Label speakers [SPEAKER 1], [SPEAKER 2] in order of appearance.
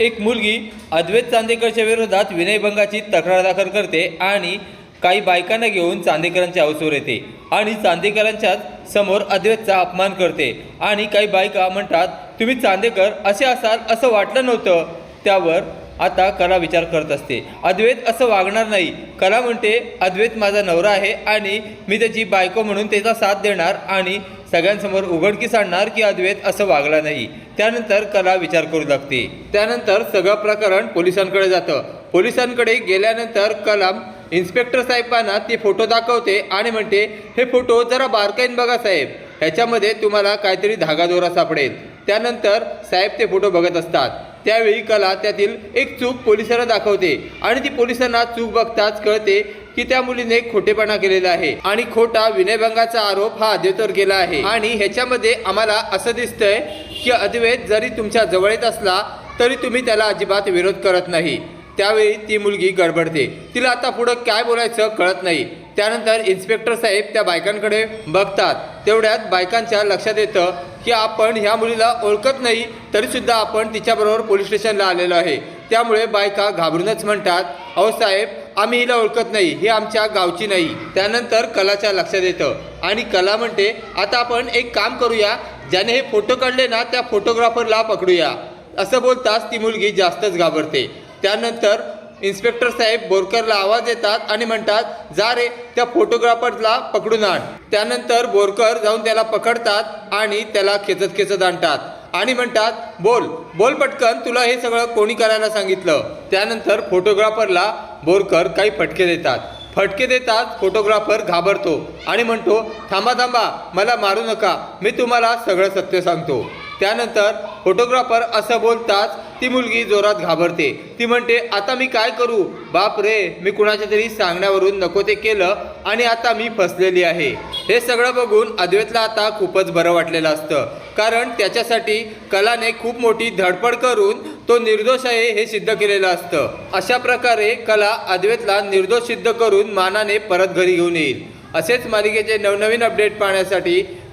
[SPEAKER 1] एक मुलगी अद्वैत चांदेकरच्या विरोधात विनयभंगाची तक्रार दाखल करते आणि काही बायकांना घेऊन चांदेकरांच्या हाऊसवर येते आणि चांदेकरांच्याच समोर अद्वैतचा अपमान करते. आणि काही बायका म्हणतात तुम्ही चांदेकर असे असाल असं वाटलं नव्हतं. त्यावर आता कला विचार करत असते. अद्वैत असं वागणार नाही. कला म्हणते अद्वैत माझा नवरा आहे आणि मी त्याची बायको म्हणून त्याचा साथ देणार आणि सगळ्यांसमोर उघडकीस आणणार की अद्वैत असं वागला नाही. त्यानंतर कला विचार करू लागते. त्यानंतर सगळं प्रकरण पोलिसांकडे जातं. पोलिसांकडे गेल्यानंतर कलाम इन्स्पेक्टर साहेबांना ते फोटो दाखवते आणि म्हणते हे फोटो जरा बारकाईन बघा साहेब. ह्याच्यामध्ये तुम्हाला काहीतरी धागादोरा सापडेल. त्यानंतर साहेब ते फोटो बघत असतात. त्यावेळी कला त्यातील एक चूक पोलिसांना दाखवते आणि ती पोलिसांना चूक बघताच कळते की त्या मुलीने खोटेपणा केलेला आहे. आणि खोटा विनयभंगाचा आरोप हा अद्वैतवर केला आहे. आणि ह्याच्यामध्ये आम्हाला असं दिसतंय की अद्वैत जरी तुमच्या जवळ येत असला तरी तुम्ही त्याला अजिबात विरोध करत नाही. त्यावेळी ती मुलगी गडबडते. तिला आता पुढं काय बोलायचं कळत नाही. त्यानंतर इन्स्पेक्टर साहेब त्या बायकांकडे बघतात. तेवढ्यात बायकांच्या लक्षात येतं की आपण ह्या मुलीला ओळखत नाही तरीसुद्धा आपण तिच्याबरोबर पोलीस स्टेशनला आलेलो आहे. त्यामुळे बायका घाबरूनच म्हणतात अहो साहेब आम्ही हिला ओळखत नाही ही आमच्या गावची नाही. त्यानंतर कलाच्या लक्षात येतं आणि कला म्हणते आता आपण एक काम करूया ज्याने हे फोटो काढले ना त्या फोटोग्राफरला पकडूया. असं बोलताच ती मुलगी जास्तच घाबरते. त्यानंतर इन्स्पेक्टर साहेब बोरकरला आवाज देतात आणि म्हणतात जा रे त्या फोटोग्राफरला पकडून आण. त्यानंतर बोरकर जाऊन त्याला पकडतात आणि त्याला खेचत खेचत आणतात. आणि म्हणतात बोल बोल पटकन तुला हे सगळं कोणी करायला सांगितलं? त्यानंतर फोटोग्राफरला बोरकर काही फटके देतात. फटके देतात फोटोग्राफर घाबरतो आणि म्हणतो थांबा थांबा मला मारू नका मी तुम्हाला सगळं सत्य सांगतो. त्यानंतर फोटोग्राफर असं बोलताच ती मुलगी जोरात घाबरते. ती म्हणते आता मी काय करू? बाप रे मी कुणाच्या तरी सांगण्यावरून नको ते केलं आणि आता मी फसलेली आहे. हे सगळं बघून अद्वैतला आता खूपच बरं वाटलेलं असतं. कारण त्याच्यासाठी कलाने खूप मोठी धडपड करून तो निर्दोष आहे हे सिद्ध केलेलं असतं. अशा प्रकारे कला अद्वैतला निर्दोष सिद्ध करून मानाने परत घरी घेऊन येईल. असेच मालिकेचे नवनवीन अपडेट पाहण्यासाठी